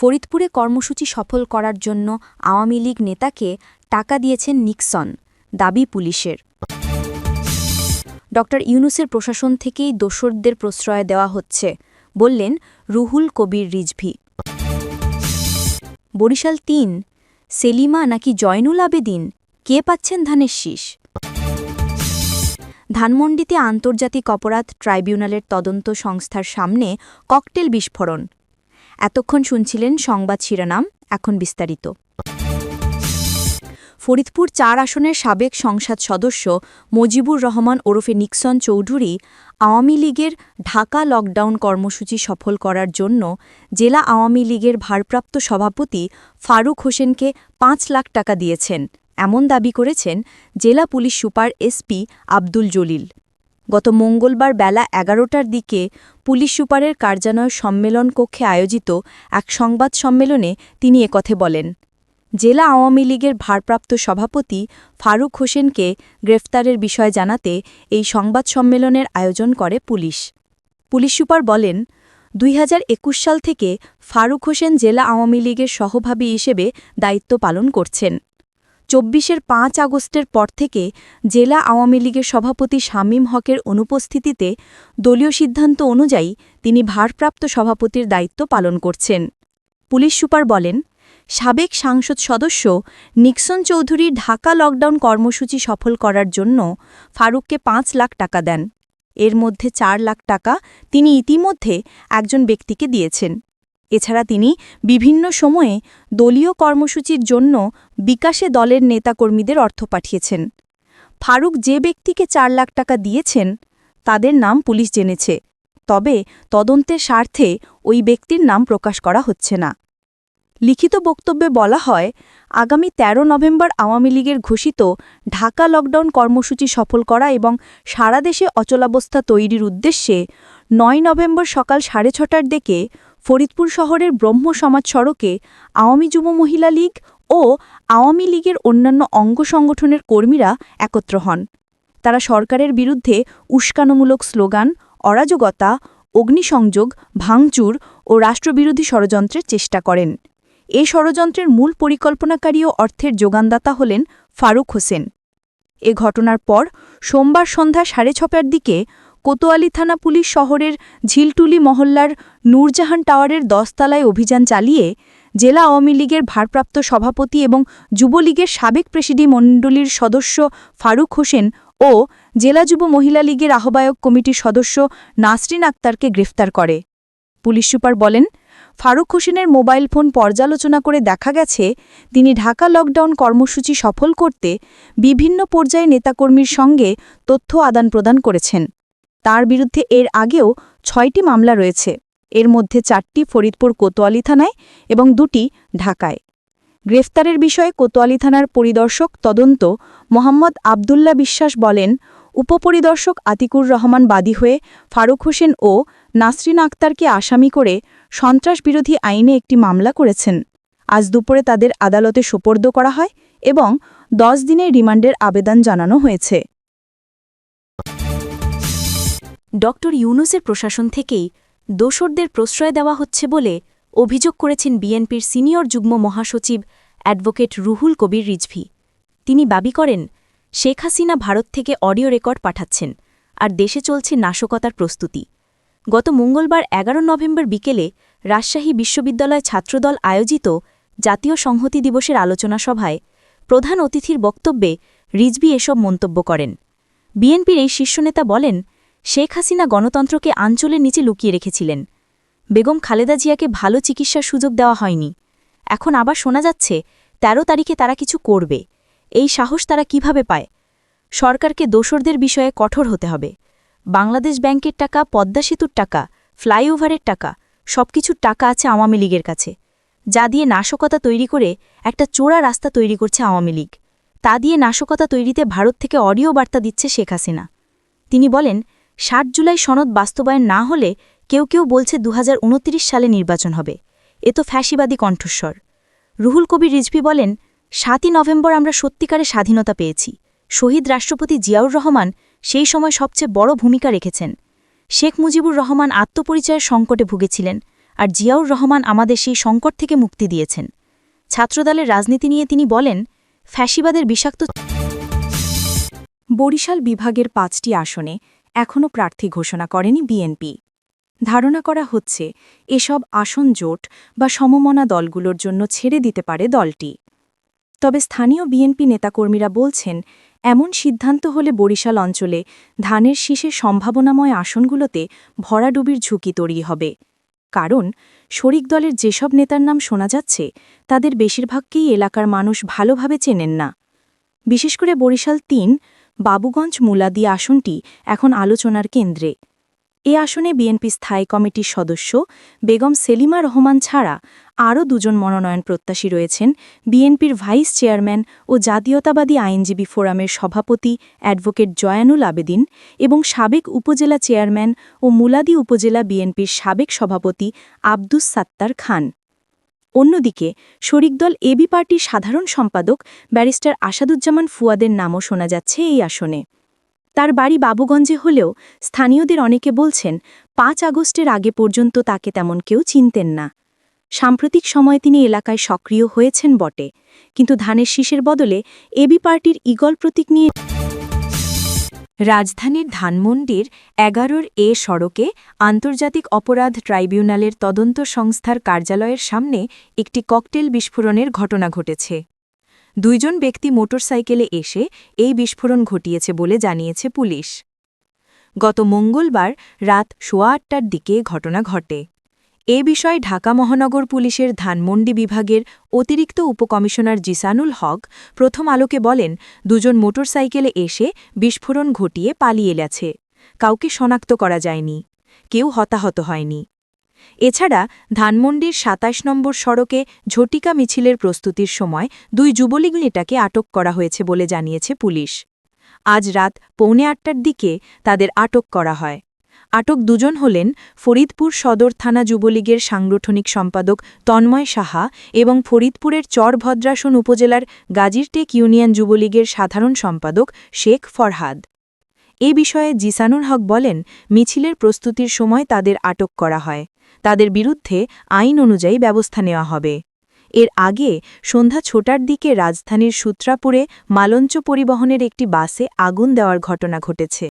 ফরিদপুরে কর্মসূচি সফল করার জন্য আওয়ামী লীগ নেতাকে টাকা দিয়েছেন নিক্সন, দাবি পুলিশের। ড ইউনুসের প্রশাসন থেকেই দোসরদের প্রশ্রয় দেওয়া হচ্ছে, বললেন রুহুল কবির রিজভি। বরিশাল তিন, সেলিমা নাকি জয়নুল আবেদিন? কে পাচ্ছেন ধানের শীষ? ধানমন্ডিতে আন্তর্জাতিক অপরাধ ট্রাইব্যুনালের তদন্ত সংস্থার সামনে ককটেল বিস্ফোরণ। এতক্ষণ শুনছিলেন সংবাদ শিরোনাম, এখন বিস্তারিত। ফরিদপুর চার আসনের সাবেক সংসদ সদস্য মজিবুর রহমান ওরফে নিক্সন চৌধুরী আওয়ামী লীগের ঢাকা লকডাউন কর্মসূচি সফল করার জন্য জেলা আওয়ামী লীগের ভারপ্রাপ্ত সভাপতি ফারুক হোসেনকে পাঁচ লাখ টাকা দিয়েছেন। এমন দাবি করেছেন জেলা police super SP Abdul Jalil. গত মঙ্গলবার বেলা এগারোটার দিকে পুলিশ সুপারের কার্যালয় সম্মেলন কক্ষে আয়োজিত এক সংবাদ সম্মেলনে তিনি একথে বলেন। জেলা আওয়ামী লীগের ভারপ্রাপ্ত সভাপতি ফারুক হোসেনকে গ্রেফতারের বিষয় জানাতে এই সংবাদ সম্মেলনের আয়োজন করে পুলিশ। পুলিশ সুপার বলেন, দুই হাজার একুশ সাল থেকে ফারুক হোসেন জেলা আওয়ামী লীগের সহভাবী হিসেবে দায়িত্ব পালন করছেন। চব্বিশের পাঁচ আগস্টের পর থেকে জেলা আওয়ামী লীগের সভাপতি শামীম হকের অনুপস্থিতিতে দলীয় সিদ্ধান্ত অনুযায়ী তিনি ভারপ্রাপ্ত সভাপতির দায়িত্ব পালন করছেন। পুলিশ সুপার বলেন, সাবেক সাংসদ সদস্য নিক্সন চৌধুরী ঢাকা লকডাউন কর্মসূচি সফল করার জন্য ফারুককে পাঁচ লাখ টাকা দেন। এর মধ্যে চার লাখ টাকা তিনি ইতিমধ্যে একজন ব্যক্তিকে দিয়েছেন। এছাড়া তিনি বিভিন্ন সময়ে দলীয় কর্মসূচির জন্য বিকাশে দলের নেতাকর্মীদের অর্থ পাঠিয়েছেন। ফারুক যে ব্যক্তিকে চার লাখ টাকা দিয়েছেন, তাদের নাম পুলিশ জেনেছে, তবে তদন্তের স্বার্থে ওই ব্যক্তির নাম প্রকাশ করা হচ্ছে না। লিখিত বক্তব্যে বলা হয়, আগামী ১৩ নভেম্বর আওয়ামী লীগের ঘোষিত ঢাকা লকডাউন কর্মসূচি সফল করা এবং সারা দেশে অচলাবস্থা তৈরির উদ্দেশ্যে নয় নভেম্বর সকাল সাড়ে ছটার দিকে ফরিদপুর শহরের ব্রহ্ম সমাজ সড়কে আওয়ামী যুব মহিলা লীগ ও আওয়ামী লীগের অন্যান্য অঙ্গ সংগঠনের কর্মীরা একত্র হন। তারা সরকারের বিরুদ্ধে উস্কানোমূলক স্লোগান, অরাজকতা, অগ্নিসংযোগ, ভাঙচুর ও রাষ্ট্রবিরোধী ষড়যন্ত্রের চেষ্টা করেন। এ ষড়যন্ত্রের মূল পরিকল্পনাকারী ও অর্থের যোগানদাতা হলেন ফারুক হোসেন। এ ঘটনার পর সোমবার সন্ধ্যা সাড়ে ছটার দিকে কোতোয়ালি থানা পুলিশ শহরের ঝিলটুলি মহল্লার নূরজাহান টাওয়ারের দশতলায় অভিযান চালিয়ে জেলা আওয়ামী লীগের ভারপ্রাপ্ত সভাপতি এবং যুবলীগের সাবেক প্রেসিডি মণ্ডলীর সদস্য ফারুক হোসেন ও জেলা যুব মহিলা লীগের আহ্বায়ক কমিটির সদস্য নাসরিন আক্তারকে গ্রেফতার করে। পুলিশ সুপার বলেন, ফারুক হোসেনের মোবাইল ফোন পর্যালোচনা করে দেখা গেছে, তিনি ঢাকা লকডাউন কর্মসূচি সফল করতে বিভিন্ন পর্যায়ে নেতাকর্মীর সঙ্গে তথ্য আদান প্রদান করেছেন। তার বিরুদ্ধে এর আগেও ছয়টি মামলা রয়েছে। এর মধ্যে চারটি ফরিদপুর কোতোয়ালি থানায় এবং দুটি ঢাকায়। গ্রেফতারের বিষয়ে কোতোয়ালি থানার পরিদর্শক তদন্ত মোহাম্মদ আবদুল্লা বিশ্বাস বলেন, উপপরিদর্শক আতিকুর রহমান বাদী হয়ে ফারুক হোসেন ও নাসরিন আক্তারকে আসামি করে সন্ত্রাস বিরোধী আইনে একটি মামলা করেছেন। আজ দুপুরে তাদের আদালতে সোপর্দ করা হয় এবং দশ দিনের রিমান্ডের আবেদন জানানো হয়েছে। ড ইউনুসের প্রশাসন থেকেই দোসরদের প্রশ্রয় দেওয়া হচ্ছে বলে অভিযোগ করেছেন বিএনপির সিনিয়র যুগ্ম মহাসচিব অ্যাডভোকেট রুহুল কবির রিজভি। তিনি দাবি করেন, শেখ হাসিনা ভারত থেকে অডিও রেকর্ড পাঠাচ্ছেন আর দেশে চলছে নাশকতার প্রস্তুতি। গত মঙ্গলবার এগারো নভেম্বর বিকেলে রাজশাহী বিশ্ববিদ্যালয় ছাত্রদল আয়োজিত জাতীয় সংহতি দিবসের আলোচনা সভায় প্রধান অতিথির বক্তব্যে রিজবি এসব মন্তব্য করেন। বিএনপির এই শীর্ষনেতা বলেন শেখ হাসিনা গণতন্ত্রকে আঞ্চলের নিচে লুকিয়ে রেখেছিলেন। বেগম খালেদা জিয়াকে ভালো চিকিৎসার সুযোগ দেওয়া হয়নি। এখন আবার শোনা যাচ্ছে ১৩ তারিখে তারা কিছু করবে। এই সাহস তারা কীভাবে পায়? সরকারকে দোসরদের বিষয়ে কঠোর হতে হবে। বাংলাদেশ ব্যাংকের টাকা, পদ্মা সেতুর টাকা, ফ্লাইওভারের টাকা, সবকিছুর টাকা আছে আওয়ামী লীগের কাছে। যা দিয়ে নাশকতা তৈরি করে একটা চোরা রাস্তা তৈরি করছে আওয়ামী লীগ। তা দিয়ে নাশকতা তৈরিতে ভারত থেকে অডিও বার্তা দিচ্ছে শেখ হাসিনা। তিনি বলেন ষাট জুলাই সনদ বাস্তবায়ন না হলে কেউ কেউ বলছে দু হাজার উনত্রিশ সালে নির্বাচন হবে। এ তো ফ্যাসিবাদী কণ্ঠস্বর। রুহুল কবির রিজভি বলেন, সাতই নভেম্বর আমরা সত্যিকারে স্বাধীনতা পেয়েছি। শহীদ রাষ্ট্রপতি জিয়াউর রহমান সেই সময় সবচেয়ে বড় ভূমিকা রেখেছেন। শেখ মুজিবুর রহমান আত্মপরিচয়ের সংকটে ভুগেছিলেন আর জিয়াউর রহমান আমাদের সেই সংকট থেকে মুক্তি দিয়েছেন। ছাত্রদলের রাজনীতি নিয়ে তিনি বলেন, ফ্যাসিবাদের বিষাক্ত বরিশাল বিভাগের পাঁচটি আসনে এখনও প্রার্থী ঘোষণা করেনি বিএনপি। ধারণা করা হচ্ছে, এসব আসন জোট বা সমমনা দলগুলোর জন্য ছেড়ে দিতে পারে দলটি। তবে স্থানীয় বিএনপি নেতাকর্মীরা বলছেন, এমন সিদ্ধান্ত হলে বরিশাল অঞ্চলে ধানের শীষের সম্ভাবনাময় আসনগুলোতে ভরাডুবির ঝুঁকি তৈরি হবে। কারণ, শরিক দলের যেসব নেতার নাম শোনা যাচ্ছে, তাদের বেশিরভাগকেই এলাকার মানুষ ভালোভাবে চেনেন না। বিশেষ করে বরিশাল তিন বাবুগঞ্জ মুলাদি আসনটি এখন আলোচনার কেন্দ্রে। এ আসনে বিএনপি স্থায়ী কমিটির সদস্য বেগম সেলিমা রহমান ছাড়া আরও দুজন মনোনয়ন প্রত্যাশী রয়েছেন বিএনপির ভাইস চেয়ারম্যান ও জাতীয়তাবাদী আইনজীবী ফোরামের সভাপতি অ্যাডভোকেট জয়ানুল আবেদিন এবং সাবেক উপজেলা চেয়ারম্যান ও মুলাদি উপজেলা বিএনপির সাবেক সভাপতি আব্দুস সাত্তার খান। অন্যদিকে শরিকদল এবি পার্টির সাধারণ সম্পাদক ব্যারিস্টার আসাদুজ্জামান ফুয়াদের নামও শোনা যাচ্ছে এই আসনে। তার বাড়ি বাবুগঞ্জে হলেও স্থানীয়দের অনেকে বলছেন, পাঁচ আগস্টের আগে পর্যন্ত তাকে তেমন কেউ চিনতেন না। সাম্প্রতিক সময়ে তিনি এলাকায় সক্রিয় হয়েছেন বটে। কিন্তু ধানের শীষের বদলে এবি পার্টির ইগল প্রতীক নিয়ে রাজধানীর ধানমন্ডির এগারোর এ সড়কে আন্তর্জাতিক অপরাধ ট্রাইব্যুনালের তদন্ত সংস্থার কার্যালয়ের সামনে একটি ককটেল বিস্ফোরণের ঘটনা ঘটেছে। দুইজন ব্যক্তি মোটরসাইকেলে এসে এই বিস্ফোরণ ঘটিয়েছে বলে জানিয়েছে পুলিশ। গত মঙ্গলবার রাত সোয়া আটটার দিকে ঘটনা ঘটে। এ বিষয়ে ঢাকা মহানগর পুলিশের ধানমন্ডি বিভাগের অতিরিক্ত উপকমিশনার জিসানুল হক প্রথম আলোকে বলেন, দুজন মোটরসাইকেলে এসে বিস্ফোরণ ঘটিয়ে পালিয়ে গেছে। কাউকে শনাক্ত করা যায়নি। কেউ হতাহত হয়নি। এছাড়া ধানমন্ডির ২৭ নম্বর সড়কে ঝটিকা মিছিলের প্রস্তুতির সময় দুই যুবলীগ নেতাকে আটক করা হয়েছে বলে জানিয়েছে পুলিশ। আজ রাত পৌনে আটটার দিকে তাদের আটক করা হয়। আটক দুজন হলেন ফরিদপুর সদর থানা যুবলীগের সাংগঠনিক সম্পাদক তন্ময় সাহা এবং ফরিদপুরের চরভদ্রাসন উপজেলার গাজীরটেক ইউনিয়ন যুবলীগের সাধারণ সম্পাদক শেখ ফরহাদ। এ বিষয়ে জিসানুর হক বলেন, মিছিলের প্রস্তুতির সময় তাদের আটক করা হয়। তাদের বিরুদ্ধে আইন অনুযায়ী ব্যবস্থা নেওয়া হবে। এর আগে সন্ধ্যা ছোটার দিকে রাজধানীর সূত্রাপুরে মালঞ্চ পরিবহনের একটি বাসে আগুন দেওয়ার ঘটনা ঘটেছে।